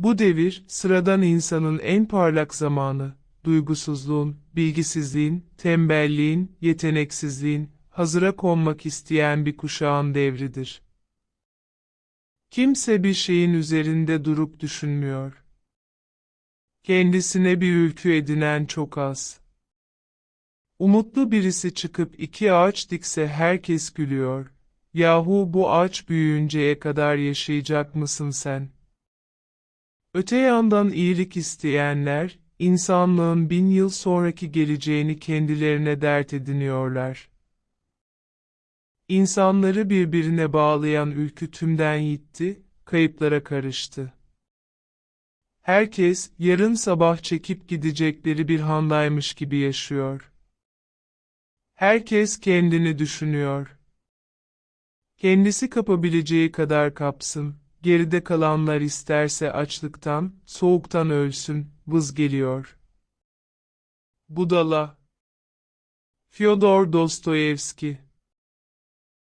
Bu devir, sıradan insanın en parlak zamanı, duygusuzluğun, bilgisizliğin, tembelliğin, yeteneksizliğin, hazıra konmak isteyen bir kuşağın devridir. Kimse bir şeyin üzerinde durup düşünmüyor. Kendisine bir ülkü edinen çok az. Umutlu birisi çıkıp iki ağaç dikse herkes gülüyor. Yahu bu ağaç büyüyünceye kadar yaşayacak mısın sen? Öte yandan iyilik isteyenler, insanlığın bin yıl sonraki geleceğini kendilerine dert ediniyorlar. İnsanları birbirine bağlayan ülkü tümden gitti, kayıplara karıştı. Herkes, yarın sabah çekip gidecekleri bir handaymış gibi yaşıyor. Herkes kendini düşünüyor. Kendisi kapabileceği kadar kapsın, geride kalanlar isterse açlıktan, soğuktan ölsün, vız geliyor. Budala Fyodor Dostoyevski